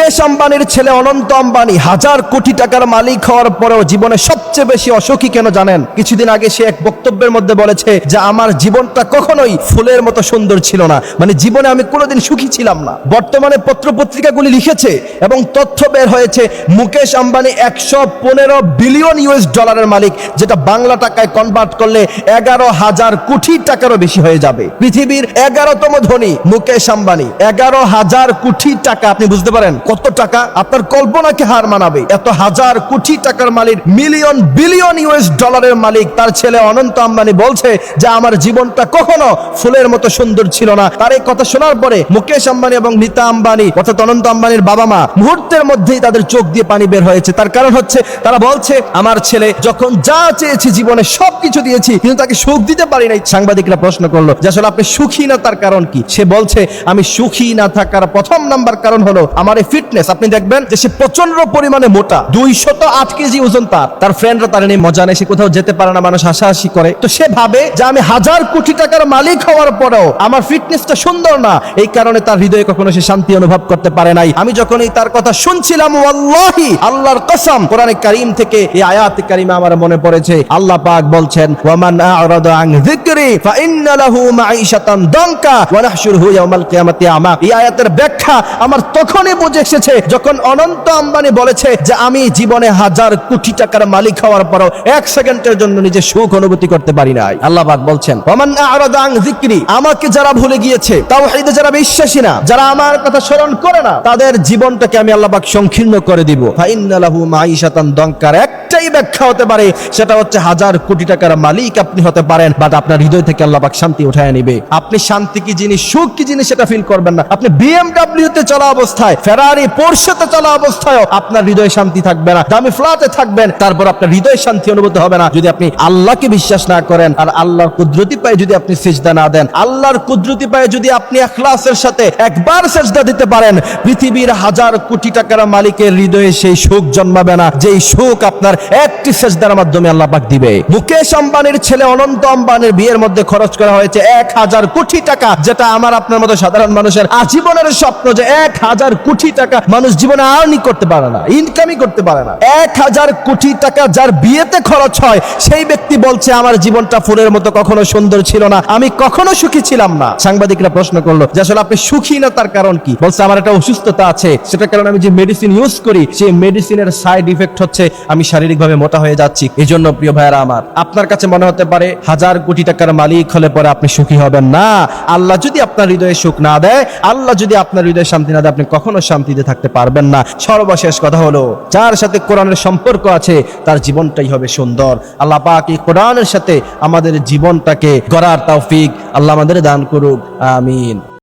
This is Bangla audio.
মুকেশ আম্বানির ছেলে অনন্ত আম্বানি হাজার কোটি টাকার মালিক হওয়ার পরেও জীবনে সবচেয়ে বেশি অসুখী কেন জানেন? কিছুদিন আগে সে এক বক্তব্যের মধ্যে বলেছে যে, আমার জীবনটা কখনোই ফুলের মতো সুন্দর ছিল না। মানে জীবনে আমি কোনোদিন সুখী ছিলাম না। বর্তমানে পত্রপত্রিকাগুলি লিখেছে এবং তথ্য বের হয়েছে, মুকেশ আম্বানি একশো পনেরো বিলিয়ন ইউএস ডলারের মালিক, যেটা বাংলা টাকায় কনভার্ট করলে এগারো হাজার কোটি টাকারও বেশি হয়ে যাবে। পৃথিবীর এগারোতম ধনী মুকেশ আম্বানি। এগারো হাজার কোটি টাকা, আপনি বুঝতে পারেন? কত টাকা আপনার কল্পনাকে হার মানাবে? এত হাজার কোটি টাকার মালিক মিলিয়ন বিলিয়ন ইউএস ডলারের মালিক, তার ছেলে অনন্ত আম্বানি বলছে যে আমার জীবনটা কখনো ফুলের মতো সুন্দর ছিল না। তার এই কথা শোনার পরে মুকেশ আম্বানি এবং নীতা আম্বানি, অর্থাৎ অনন্ত আম্বানির বাবা মা মুহূর্তের মধ্যেই তাদের চোখ দিয়ে পানি বের হয়েছে। তার কারণ হচ্ছে, তারা বলছে, আমার ছেলে যখন যা চেয়েছি জীবনে সবকিছু দিয়েছি, কিন্তু তাকে সুখ দিতে পারি নাই। সাংবাদিকরা প্রশ্ন করল, যে আসলে আপনি সুখী না তার কারণ কি? সে বলছে, আমি সুখী না থাকার প্রথম নাম্বার কারণ হলো, আমার এই ফিটনেস আপনি দেখবেন যে সে প্রচণ্ড পরিমাণে মোটা। দুইশত আট কেজি ওজন তার। তার ফ্রেন্ডরা তার নিয়ে মজা নেই সে কোথাও যেতে পারে না, মানুষ হাসাহাসি করে। তো সে ভাবে যে আমি হাজার কোটি টাকার মালিক হওয়ার পরেও আমার ফিটনেসটা সুন্দর না। এই কারণে তার হৃদয়ে কখনো সে শান্তি অনুভব করতে পারে নাই। আমি যখন এই তার কথা শুনছিলাম, ওয়াল্লাহি, আল্লাহর কসম, কোরআনে কারীম থেকে এই আয়াত কারিমা আমার মনে পড়েছে, আল্লাহ পাক বলছেন, ওয়ামান আ'রাদা আন যিকরি, ফাইন্না লাহু মাঈশাতান দানকা ওয়া নাহশুরুহু ইয়াওমাল কিয়ামাতি আমা। এই আয়াতের ব্যাখ্যা আমার তখনই বুঝে এসেছে, যখন অনন্ত আম্বানি বলেছে যে আমি জীবনে হাজার কোটি টাকার মালিক হওয়ার পরও এক সেকেন্ডের জন্য নিজে সুখ অনুভূতি করতে পারি নাই। আল্লাহ বলছেন আ'রাদা আমাকে যারা ভুলে গিয়েছে, তাওহীদে যারা বিশ্বাসী না, যারা আমার কথা স্মরণ করে না, তাদের জীবনটাকে আমি আল্লাহ পাক সংকীর্ণ করে দিব। ফাইন্না লাহু দঙ্কার দঙ্কার একটাই ব্যাখ্যা হতে পারে। সেটা হচ্ছে হাজার কোটি টাকার মালিক আপনি হতে পারেন বাট আপনার হৃদয় থেকে আল্লাহ শান্তি উঠায় নিবে। আপনি শান্তি কি জিনিস, সুখ কি জিনিস সেটা ফিল করবেন না। আপনি বিএমডব্লিউ তে চলা অবস্থায় ফেরারি পোর্শেতে চলা অবস্থায় আপনার হৃদয়ে শান্তি থাকবে না। দামি ফ্ল্যাটে থাকবেন, তারপর আপনার হৃদয়ে শান্তি অনুভূত হবে না। যদি আপনি আল্লাহকে বিশ্বাস না করেন আর আল্লাহর কুদরতি পায়ে যদি আপনি সিজদা না দেন, আল্লাহর কুদরতি পায়ে যদি আপনি এখলাসের সাথে একবার সেজদা দিতে পারেন, পৃথিবীর হাজার কোটি টাকার মালিকের হৃদয়ে সেই সুখ জন্মাবে না। যেই সুখ আপনার একটি সেজদার মাধ্যমে আল্লাহ পাক দিবে। মুকেশ আম্বানির ছেলে অনন্ত আম্বানির বিয়ের মধ্যে খরচ করা হয়েছে এক হাজার কোটি টাকা, যেটা আমার আপনার মতো সাধারণ মানুষের আজীবনের স্বপ্ন যে এক হাজার কোটি টাকা মানুষ জীবনে আর্নই করতে পারে না ইনকামই করতে পারে না। এক হাজার কোটি টাকা যার বিয়েতে খরচ হয়, সেই ব্যক্তি বলছে, আমার জীবনটা ফুলের মতো কখনো সুন্দর ছিল না, আমি কখনো সুখী ছিলাম না। সাংবাদিকরা প্রশ্ন করল, যে আসলে আপনি সুখী না, তার কারণ কি? বলছে, আমার একটা অসুস্থতা আছে, সেটার কারণে আমি যে মেডিসিন ইউজ করি, সেই মেডিসিনের সাইড ইফেক্ট হচ্ছে, আমি শারীরিকভাবে মোটা হয়ে যাচ্ছি। এই জন্য প্রিয় ভাইয়ারা আমার, আপনার কাছে মনে হতে পারে হাজার কোটি টাকার মালিক হলে পরে আপনি সুখী হবেন না। আল্লাহ যদি আপনার হৃদয়ে সুখ না দেয়, আল্লাহ যদি আপনার হৃদয়ে শান্তি না দেয়, আপনি কখনো শান্তিতে থাকতে পারবেন না। সর্বশেষ কথা হলো, যার সাথে কোরআনের সম্পর্ক আছে, তার জীবনটাই হবে সুন্দর। আল্লাহ পাক এই কোরআনের সাথে আমাদের জীবনটাকে গড়ার তৌফিক আল্লাহ আমাদের দান করুক। আমিন।